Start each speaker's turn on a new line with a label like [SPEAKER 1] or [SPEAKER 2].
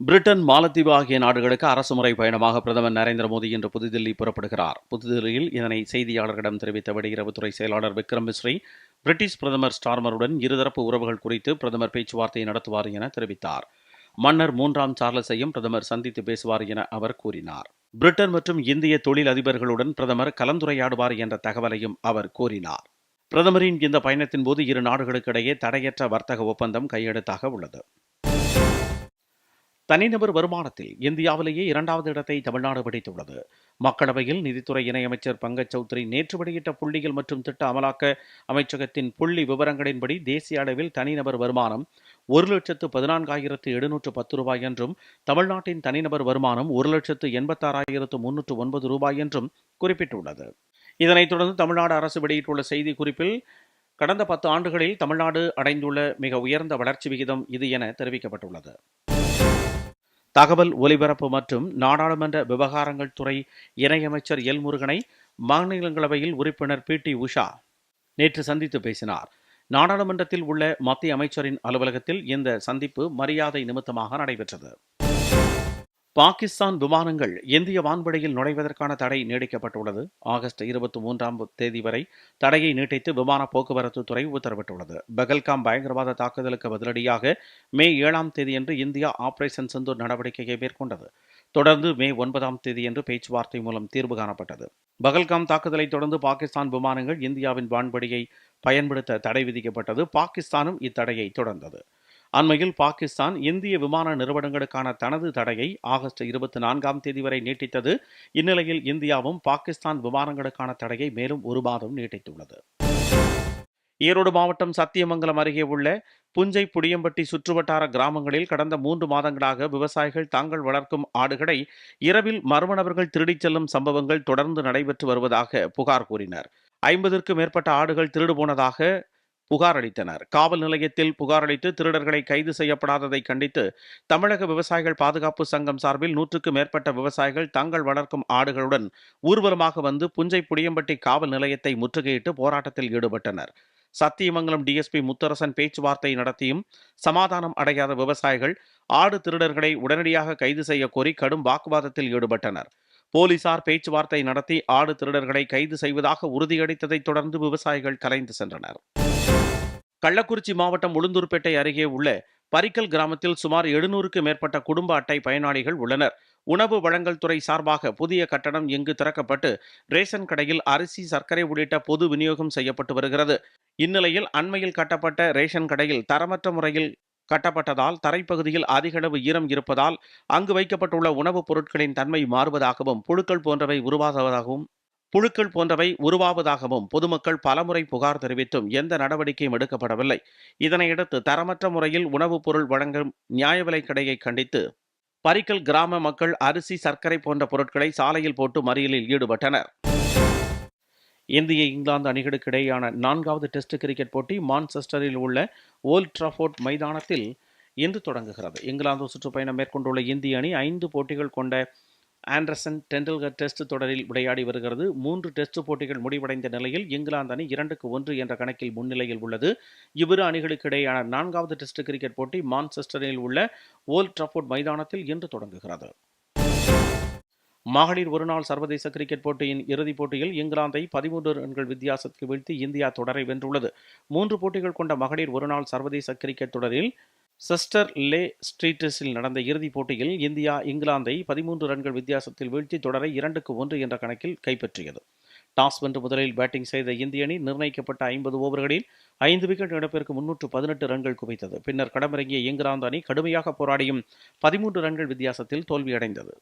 [SPEAKER 1] Britain மாலத்தீவு ஆகிய நாடுகளுக்கு அரசுமுறை பயணமாக பிரதமர் நரேந்திர மோடி இன்று புதுதில்லி புறப்படுகிறார். புதுதில்லியில் இதனை செய்தியாளர்களிடம் தெரிவித்த வெளியுறவுத்துறை செயலாளர் விக்ரம் மிஸ்ரி பிரிட்டிஷ் பிரதமர் ஸ்டார்மருடன் இருதரப்பு உறவுகள் குறித்து பிரதமர் பேச்சுவார்த்தை நடத்துவார் என தெரிவித்தார். மன்னர் மூன்றாம் சார்லஸையும் பிரதமர் சந்தித்து பேசுவார் என அவர் கூறினார். பிரிட்டன் மற்றும் இந்திய தொழில் அதிபர்களுடன் பிரதமர் கலந்துரையாடுவார் என்ற தகவலையும் அவர் கூறினார். பிரதமரின் இந்த பயணத்தின் போது இரு நாடுகளுக்கிடையே தடையற்ற வர்த்தக ஒப்பந்தம் கையெழுத்தாக உள்ளது. தனிநபர் வருமானத்தில் இந்தியாவிலேயே இரண்டாவது இடத்தை தமிழ்நாடு பிடித்துள்ளது. மக்களவையில் நிதித்துறை இணையமைச்சர் பங்கஜ் சௌத்ரி நேற்று வெளியிட்ட புள்ளிகள் மற்றும் திட்ட அமலாக்க அமைச்சகத்தின் புள்ளி விவரங்களின்படி தேசிய அளவில் தனிநபர் வருமானம் ஒரு லட்சத்து பதினான்காயிரத்து எழுநூற்று பத்து ரூபாய் என்றும் தமிழ்நாட்டின் தனிநபர் வருமானம் ஒரு லட்சத்து எண்பத்தாறாயிரத்து முன்னூற்று ஒன்பது ரூபாய் என்றும் குறிப்பிட்டுள்ளது. இதனைத் தொடர்ந்து தமிழ்நாடு அரசு வெளியிட்டுள்ள செய்தி குறிப்பில் கடந்த பத்து ஆண்டுகளில் தமிழ்நாடு அடைந்துள்ள மிக உயர்ந்த வளர்ச்சி விகிதம் இது என தெரிவிக்கப்பட்டுள்ளது. தகவல் ஒலிபரப்பு மற்றும் நாடாளுமன்ற விவகாரங்கள் துறை இணையமைச்சர் எல் முருகனை மாநிலங்களவையில் உறுப்பினர் பி டி உஷா நேற்று சந்தித்து பேசினார். நாடாளுமன்றத்தில் உள்ள மத்திய அமைச்சரின் அலுவலகத்தில் இந்த சந்திப்பு மரியாதை நிமித்தமாக நடைபெற்றது. பாகிஸ்தான் விமானங்கள் இந்திய வான்வெளியில் நுழைவதற்கான தடை நீடிக்கப்பட்டுள்ளது. ஆகஸ்ட் இருபத்தி மூன்றாம் தேதி வரை தடையை நீட்டித்து விமான போக்குவரத்து துறை உத்தரவிட்டுள்ளது. பகல்காம் பயங்கரவாத தாக்குதலுக்கு பதிலடியாக மே ஏழாம் தேதியன்று இந்தியா ஆபரேஷன் சிந்தூர் நடவடிக்கையை மேற்கொண்டது. தொடர்ந்து மே ஒன்பதாம் தேதியன்று பேச்சுவார்த்தை மூலம் தீர்வு காணப்பட்டது. பகல்காம் தாக்குதலை தொடர்ந்து பாகிஸ்தான் விமானங்கள் இந்தியாவின் வான்வெளியை பயன்படுத்த தடை விதிக்கப்பட்டது. பாகிஸ்தானும் இத்தடையை தொடர்ந்தது. அண்மையில் பாகிஸ்தான் இந்திய விமான நிறுவனங்களுக்கான தனது தடையை ஆகஸ்ட் இருபத்தி நான்காம் தேதி வரை நீட்டித்தது. இந்நிலையில் இந்தியாவும் பாகிஸ்தான் விமானங்களுக்கான தடையை மேலும் ஒரு மாதம் நீட்டித்துள்ளது. ஈரோடு மாவட்டம் சத்தியமங்கலம் அருகே உள்ள புஞ்சை புடியம்பட்டி சுற்றுவட்டார கிராமங்களில் கடந்த மூன்று மாதங்களாக விவசாயிகள் தாங்கள் வளர்க்கும் ஆடுகளை இரவில் மர்ம நபர்கள் திருடிச் செல்லும் சம்பவங்கள் தொடர்ந்து நடைபெற்று வருவதாக புகார் கூறினர். ஐம்பதற்கும் மேற்பட்ட ஆடுகள் திருடு போனதாக புகார் அளித்தனர் காவல் நிலையத்தில் புகார் அளித்து திருடர்களை கைது செய்யப்படாததை கண்டித்து தமிழக விவசாயிகள் பாதுகாப்பு சங்கம் சார்பில் நூற்றுக்கு மேற்பட்ட விவசாயிகள் தங்கள் வளர்க்கும் ஆடுகளுடன் ஊர்வலமாக வந்து புஞ்சை புடியம்பட்டி காவல் நிலையத்தை முற்றுகையிட்டு போராட்டத்தில் ஈடுபட்டனர். சத்தியமங்கலம் டிஎஸ்பி முத்தரசன் பேச்சுவார்த்தை நடத்தியும் சமாதானம் அடையாத விவசாயிகள் ஆடு திருடர்களை உடனடியாக கைது செய்ய கோரி கடும் வாக்குவாதத்தில் ஈடுபட்டனர். போலீசார் பேச்சுவார்த்தை நடத்தி ஆடு திருடர்களை கைது செய்வதாக உறுதியளித்ததைத் தொடர்ந்து விவசாயிகள் கலைந்து சென்றனர். கள்ளக்குறிச்சி மாவட்டம் உளுந்தூர்பேட்டை அருகே உள்ள பரிக்கல் கிராமத்தில் சுமார் எழுநூறுக்கு மேற்பட்ட குடும்ப அட்டை பயனாளிகள் உள்ளனர். உணவு வழங்கல் துறை சார்பாக புதிய கட்டணம் இங்கு திறக்கப்பட்டு ரேஷன் கடையில் அரிசி சர்க்கரை உள்ளிட்ட பொது விநியோகம் செய்யப்பட்டு வருகிறது. இந்நிலையில் அண்மையில் கட்டப்பட்ட ரேஷன் கடையில் தரமற்ற முறையில் கட்டப்பட்டதால் தரைப்பகுதியில் அதிகளவு ஈரம் இருப்பதால் அங்கு வைக்கப்பட்டுள்ள உணவுப் பொருட்களின் தன்மை மாறுவதாகவும் புழுக்கள் போன்றவை உருவாகுவதாகவும் புழுக்கள் போன்றவை உருவாவதாகவும் பொதுமக்கள் பலமுறை புகார் தெரிவித்தும் எந்த நடவடிக்கையும் எடுக்கப்படவில்லை. இதனையடுத்து தரமற்ற முறையில் உணவுப் பொருள் வழங்கும் நியாய விலைக் கடையை கண்டித்து பரிக்கல் கிராம மக்கள் அரிசி சர்க்கரை போன்ற பொருட்களை சாலையில் போட்டு மறியலில் ஈடுபட்டனர். இந்திய இங்கிலாந்து அணிகளுக்கு இடையேயான நான்காவது டெஸ்ட் கிரிக்கெட் போட்டி மான்செஸ்டரில் உள்ள ஓல்ட் ட்ராஃபோர்ட் மைதானத்தில் இன்று தொடங்குகிறது. இங்கிலாந்து சுற்றுப்பயணம் மேற்கொண்டுள்ள இந்திய அணி ஐந்து போட்டிகள் கொண்ட ஆண்டர்சன் டெண்டுல்கர் டெஸ்ட் தொடரில் விளையாடி வருகிறது. மூன்று டெஸ்ட் போட்டிகள் முடிவடைந்த நிலையில் இங்கிலாந்து அணி இரண்டுக்கு ஒன்று என்ற கணக்கில் முன்னிலையில் உள்ளது. இவ்விரு அணிகளுக்கு இடையேயான நான்காவது டெஸ்ட் கிரிக்கெட் போட்டி மான்செஸ்டரில் உள்ள ஓல்ட் ட்ரஃபோர்ட் மைதானத்தில் இன்று தொடங்குகிறது. மகளிர் ஒருநாள் சர்வதேச கிரிக்கெட் போட்டியின் இறுதிப் போட்டியில் இங்கிலாந்தை பதிமூன்று ரன்கள் வித்தியாசத்துக்கு வீழ்த்தி இந்தியா தொடரை வென்றுள்ளது. மூன்று போட்டிகள் கொண்ட மகளிர் ஒருநாள் சர்வதேச கிரிக்கெட் தொடரில் செஸ்டர் லே ஸ்ட்ரீட்டிஸில் நடந்த இறுதிப் போட்டியில் இந்தியா இங்கிலாந்தை பதிமூன்று ரன்கள் வித்தியாசத்தில் வீழ்த்தி தொடரை இரண்டுக்கு ஒன்று என்ற கணக்கில் கைப்பற்றியது. டாஸ் வென்று முதலில் பேட்டிங் செய்த இந்திய அணி நிர்ணயிக்கப்பட்ட ஐம்பது ஓவர்களில் ஐந்து விக்கெட் இழப்பிற்கு முன்னூற்று பதினெட்டு ரன்கள் குவித்தது. பின்னர் களமிறங்கிய இங்கிலாந்து அணி கடுமையாக போராடியும் பதிமூன்று ரன்கள் வித்தியாசத்தில் தோல்வியடைந்தது.